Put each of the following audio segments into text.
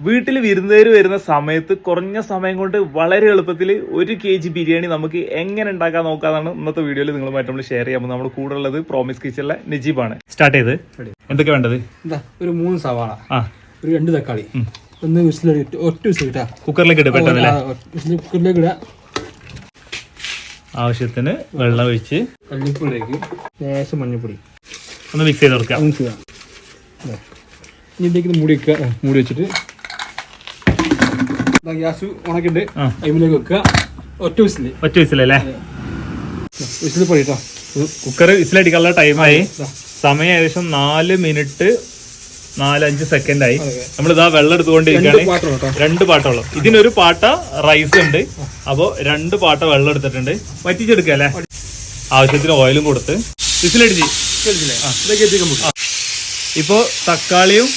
വീട്ടിൽ വിരുന്നുകാർ വരുന്ന സമയത്ത് കുറഞ്ഞ സമയം കൊണ്ട് വളരെ എളുപ്പത്തിൽ ഒരു കെ ജി ബിരിയാണി നമുക്ക് എങ്ങനെ ഉണ്ടാക്കാൻ നോക്കാന്നാണ് ഇന്നത്തെ വീഡിയോയിൽ നിങ്ങളുമായിട്ട് നമ്മൾ ഷെയർ ചെയ്യാൻ നമ്മുടെ കൂടെ ഉള്ളത് പ്രോമിസ് കിച്ചണിലെ നജീബാണ്. സ്റ്റാർട്ട് ചെയ്ത്. എന്തൊക്കെ വേണ്ടത്? ഒരു മൂന്ന് സവാള ആ. ഒരു രണ്ട് തക്കാളി ഒന്ന് ഒറ്റ വിസിൽ കിട്ടാ കുക്കറിലേക്ക് പെട്ടെന്നല്ലേ ഇടുക ആവശ്യത്തിന് വെള്ളം ഒഴിച്ച് കല്ലിപ്പൊടിയിലേക്ക് ലേശം മഞ്ഞൾപ്പൊടി. ഒന്ന് മിക്സ് ചെയ്ത് കൊടുക്കാം മിക്സ്. ഇനി ഇതിലേക്ക് ഇത് മൂടി വെക്കുക. മൂടി വെച്ചിട്ട് ഗ്യാസ് ഉണക്കിട്ട് ആ. അതിലേക്ക് വെക്കുക. ഒറ്റ വിസിൽ. ഒറ്റ വിസിലല്ലേ? വിസിൽ പൊടി കേട്ടോ കുക്കർ വിസിലടിക്കാനുള്ള ടൈമായി സമയം ഏകദേശം നാല് മിനിറ്റ് നാലഞ്ച് സെക്കൻഡ് ആയി. നമ്മൾ ഇതാ വെള്ളം എടുത്തുകൊണ്ടിരിക്കുകയാണ്. രണ്ട് പാട്ടോളം ഇതിനൊരു പാട്ട റൈസ് ഉണ്ട്. അപ്പോ രണ്ട് പാട്ട വെള്ളം എടുത്തിട്ടുണ്ട്. വറ്റിച്ചെടുക്കുക അല്ലേ? ആവശ്യത്തിന് ഓയിലും കൊടുത്ത്. വിസിലടിച്ച്. ഇപ്പോ തക്കാളിയും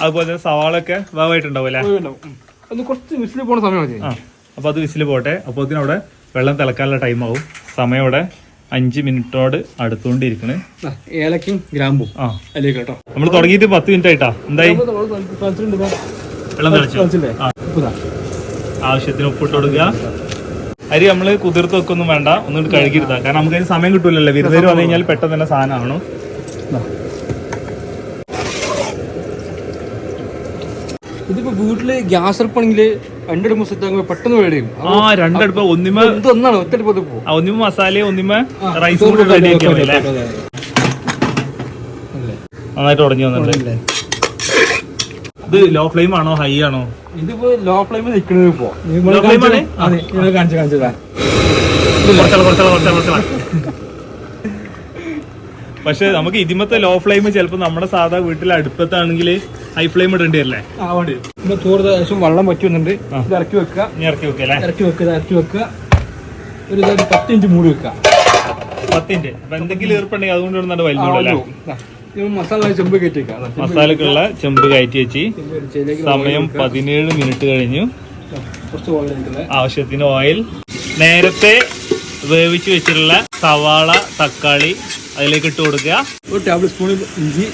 അതുപോലെ സവാളൊക്കെ വേവായിട്ടുണ്ടാവും. അല്ലേ ഒന്ന് കുറച്ച് വിസിൽ പോണ സമയം മതി. ആ അപ്പൊ അത് വിസിൽ പോട്ടെ. അപ്പോൾ ഇതിനവിടെ വെള്ളം തിളക്കാനുള്ള ടൈം ആവും. സമയം അവിടെ അഞ്ച് മിനിറ്റോട് അടുത്തുകൊണ്ടിരിക്കണ്. ഏലക്കും ഗ്രാമ്പും ആ. അതിലേക്ക് കേട്ടോ. നമ്മൾ തുടങ്ങിയിട്ട് പത്ത് മിനിറ്റ് ആയിട്ടാ. എന്തായി? വെള്ളം തിളച്ചു. ആവശ്യത്തിന് ഉപ്പിട്ട് കൊടുക്കുക. അരി നമ്മൾ കുതിർത്ത് വെക്കൊന്നും വേണ്ട. ഒന്നും കഴുകിയിരുത്താം കാരണം നമുക്ക് അതിന് സമയം കിട്ടൂലല്ലോ. വിരുന്നേര് വന്നു കഴിഞ്ഞാൽ പെട്ടെന്ന് തന്നെ സാധനമാണോ ഇതിപ്പോ വീട്ടിൽ ഗ്യാസ് അടുപ്പാണെങ്കിൽ രണ്ടടുപ്പ് സെറ്റ് പെട്ടെന്ന് വേടിയും ആ രണ്ടടുപ്പ്. ഒന്നിമ ഒന്നാണ് ഒറ്റടുപ്പ് ഒന്നിമ മസാല ഒന്നിമ റൈസ് കൂടെ റെഡി മതി നന്നായിട്ട് ഉടഞ്ഞു വന്നിട്ടുണ്ട്. ഇത് ലോ ഫ്ലെയിം ആണോ ഹൈ ആണോ? ഇതിപ്പോ ലോ ഫ്ലെയിമിൽ നിൽക്കുന്നത് ഇപ്പോ. Low flame ആണ്? കാണിച്ചു കാണിച്ചതാ പക്ഷെ നമുക്ക് ഇതിമത്തെ ലോ ഫ്ലെയിം ചിലപ്പോ നമ്മുടെ സാധാ വീട്ടിലെ അടുപ്പത്താണെങ്കിൽ ഹൈ ഫ്ലെയിം ഇടേണ്ടി വരില്ലേ? ആ വേണ്ടി ഇപ്പൊ ചോറ് ഏകദേശം വെള്ളം വന്നിട്ടുണ്ട് ഇത് ഇറക്കി വെക്കുക. ഇറക്കി അല്ലേ? ഇറക്കി വെക്കുക ഇറക്കി വെക്കുക. ഒരു ഇതായിട്ട് പത്ത് മിനിറ്റ് മൂടി വെക്കുക. പത്തിന്റെ അപ്പൊ എന്തെങ്കിലും ഏർപ്പുണ്ടെങ്കിൽ അതുകൊണ്ട് ഇടുന്നുണ്ട് വലിയ മസാല ചെമ്പ് കയറ്റി വെക്കുക. മസാലക്കുള്ള ചെമ്പ് കയറ്റി വെച്ച് സമയം പതിനേഴ് മിനിറ്റ് കഴിഞ്ഞു. ആവശ്യത്തിന് ഓയിൽ. നേരത്തെ വേവിച്ച് വെച്ചിട്ടുള്ള സവാള തക്കാളി അതിലേക്ക് ഇട്ട് കൊടുക്കുക. ഒരു ടേബിൾ സ്പൂൺ ഇഞ്ചി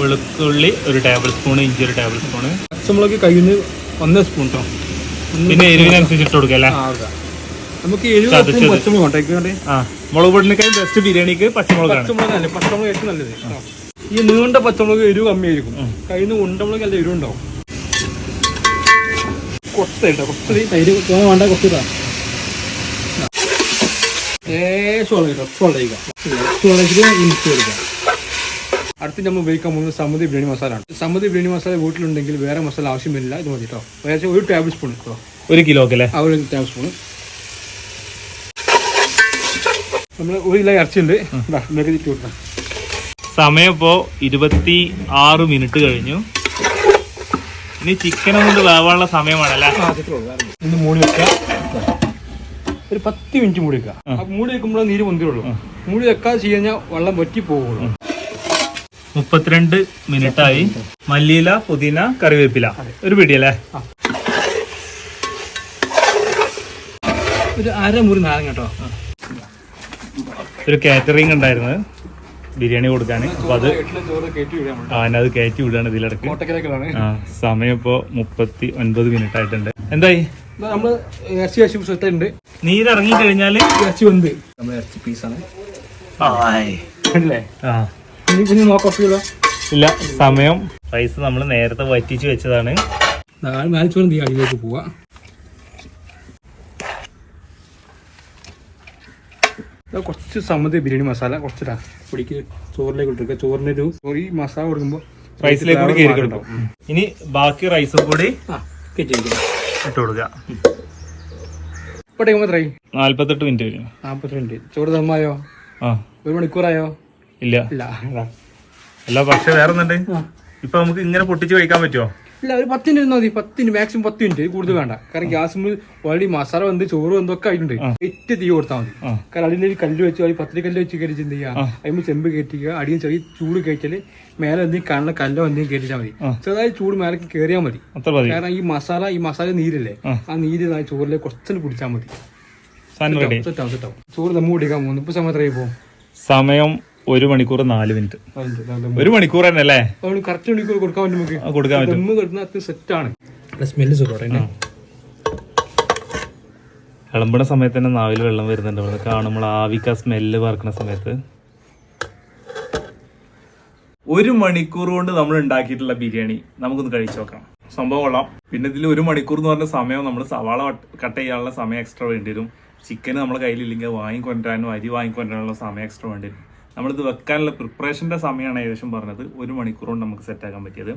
വെളുത്തുള്ളി ഒരു ടേബിൾ സ്പൂൺ ഇഞ്ചി ഒരു ടേബിൾ സ്പൂൺ പച്ചമുളക് കയ്യിൽ നിന്ന് ഒന്നര സ്പൂൺ കേട്ടോ പിന്നെ എരിവിനനുസരിച്ച് ഇട്ട് കൊടുക്കുക അല്ലേ? നമുക്ക് മുളക് പൊടിനേക്കാൾ ബെസ്റ്റ് ബിരിയാണിക്ക് പച്ചമുളക് പച്ചമുളക് ഏറ്റവും നല്ലത്. ഈ നീണ്ട പച്ചമുളക് എരിവ് കമ്മിയായിരിക്കും. കയ്യിൽ നിന്ന് ഉണ്ടമുളക് നല്ല എരിവ് ഉണ്ടാവും. കുറച്ച് കുറച്ച് തൈര് വേണ്ട കുറച്ച് ഇതാ ലേശം വെള്ളം കേട്ടോ കൊടുക്കാം അടുത്ത് നമ്മൾ ഉപയോഗിക്കാൻ പോകുന്നത് സമുദ്രി ബിരിയാണി മസാല ആണ്. സമ്മതി ബിരിയാണി മസാല വീട്ടിലുണ്ടെങ്കിൽ വേറെ മസാല ആവശ്യം വരില്ല ഇത് മതി കേട്ടോ ഏകദേശം ഒരു ടേബിൾ സ്പൂൺ കേട്ടോ ഒരു കിലോ അല്ലേ? ആ ഒരു ടേബിൾ സ്പൂൺ നമ്മൾ ഒരു കിലോ ഇറച്ചിയുണ്ട്. കൊടുക്കാം. സമയം ഇപ്പോൾ ഇരുപത്തി ആറ് മിനിറ്റ് കഴിഞ്ഞു. ഇനി ചിക്കൻ കൊണ്ട് വേവാനുള്ള സമയമാണല്ലേ മൂടി വെക്കാം. ഒരു പത്ത് മിനിറ്റ് മൂടി വെക്കുക മൂടി വെക്കുമ്പോൾ നീര് പൊന്തിയുള്ളൂ. മൂടി വെക്കാതെ കഴിഞ്ഞാൽ വെള്ളം വറ്റി പോകുള്ളൂ മുപ്പത്തിരണ്ട് മിനിറ്റ് ആയി മല്ലിയില പുതിന കറിവേപ്പില. ഒരു പിടിയല്ലേ? ഒരു അരമുറി നാരങ്ങ കേട്ടോ. ഒരു കാറ്ററിംഗ് ഉണ്ടായിരുന്നു ബിരിയാണി കൊടുക്കാൻ അപ്പൊ അത് ആ അത് കയറ്റി വിടുകയാണ് ഇതിലിടക്ക് സമയം ഇപ്പോ മുപ്പത്തി ഒൻപത് മിനിറ്റ് ആയിട്ടുണ്ട് എന്തായി ഇറച്ചി ഇറച്ചി നീരിറങ്ങി കഴിഞ്ഞാൽ ഇറച്ചി ഉണ്ട് നമ്മൾ ഇറച്ചി പീസാണ് ആ. ഇല്ല സമയം. റൈസ് നമ്മൾ നേരത്തെ വറ്റിച്ച് വെച്ചതാണ്. നാല് നാല് ചോറും തീ അടിയിലേക്ക് പോവാ. കുറച്ച് സമ്മതി ബിരിയാണി മസാല കുറച്ചിടാ. പൊടിക്ക് ചോറിലേക്ക് ഇട്ടിരിക്കുക ചോറിന്റെ ഒരു ഈ മസാല കൊടുക്കുമ്പോൾ റൈസിലേക്ക് കൂടി കയറി ഇനി ബാക്കി റൈസ് കൂടി ഇട്ട് കൊടുക്കുക ടൈം എത്രയായി? നാല്പത്തെട്ട് മിനിറ്റ് വരും നാല്പത്തെട്ട് മിനിറ്റ് ചോറ് ദമ്മായോ ആ. ഒരു മണിക്കൂറായോ? ഇല്ല. അല്ല പക്ഷെ വേറെ ഒന്നുണ്ട്. ഇപ്പൊ നമുക്ക് ഇങ്ങനെ പൊട്ടിച്ച് കഴിക്കാൻ പറ്റുമോ ഇല്ല ഒരു പത്ത് മിനിറ്റ് മതി. പത്ത് മിനിറ്റ് മാക്സിമം പത്ത് മിനിറ്റ്. കൂടുതൽ വേണ്ട. കാരണം ഗ്യാസ് ഓൾറെഡി മസാല വന്ന് ചോറ് എന്തൊക്കെ ആയിട്ടുണ്ട്. എറ്റ് തീ കൊടുത്താൽ മതി. കാരണം അതിന്റെ ഒരു കല്ല് വെച്ച് അതിൽ പത്തിരി കല്ല് വെച്ച് കയറ്റി എന്ത് ചെയ്യുക അതിന് ചെമ്പ് കയറ്റിക്കുക അടിയിൽ ചെറിയ ചൂട് കയറ്റിയാൽ മേലെ എന്തെങ്കിലും കാണുന്ന കല്ലോ എന്തെങ്കിലും കയറ്റിച്ചാൽ മതി. ചെറുതായി ചൂട് മേലെ കയറിയാൽ മതി. കാരണം ഈ മസാല ഈ മസാല നീരല്ലേ? ആ. നീര് ചോറിലെ ചോറിലേക്ക് കുറച്ചു കുടിച്ചാൽ മതി സെറ്റാവും സെറ്റാവും ചോറ് നമ്മൾ കുടിക്കാൻ പോകുന്നു. ഇപ്പൊ സമയം എത്രയായി പോകും സമയം ഒരു മണിക്കൂർ നാല് മിനിറ്റ്. ഒരു മണിക്കൂർ തന്നെ അല്ലേ? കറക്റ്റ് മണിക്കൂർ കൊടുക്കാൻ പറ്റും നമുക്ക്. കൊടുക്കാൻ പറ്റും. സെറ്റ് ആണ്. സ്മെല്ല് സുഖം വിളമ്പണ സമയത്ത് തന്നെ നാവിൽ വെള്ളം വരുന്നുണ്ട്. ഇവിടെ കാണുമ്പോൾ ആവിക്ക സ്മെല്ല് പറക്കുന്ന സമയത്ത്. ഒരു മണിക്കൂർ കൊണ്ട് നമ്മൾ ഉണ്ടാക്കിയിട്ടുള്ള ബിരിയാണി. നമുക്കൊന്ന് കഴിച്ചു നോക്കാം. സംഭവം കൊള്ളാം. പിന്നെ ഇതിൽ ഒരു മണിക്കൂർ എന്ന് പറഞ്ഞ സമയം നമ്മൾ സവാള കട്ട് ചെയ്യാനുള്ള സമയം എക്സ്ട്രാ വേണ്ടി വരും. ചിക്കൻ നമ്മുടെ കയ്യിലില്ലെങ്കിൽ വാങ്ങിക്കൊണ്ടിരാനും അരി വാങ്ങിക്കൊണ്ടിരാനുള്ള സമയം എക്സ്ട്രാ വേണ്ടി വരും. നമ്മളിത് വെക്കാനുള്ള പ്രിപ്പറേഷന്റെ സമയമാണ് ഏകദേശം പറഞ്ഞത്. ഒരു മണിക്കൂർ കൊണ്ട് നമുക്ക് സെറ്റാക്കാൻ പറ്റിയത്.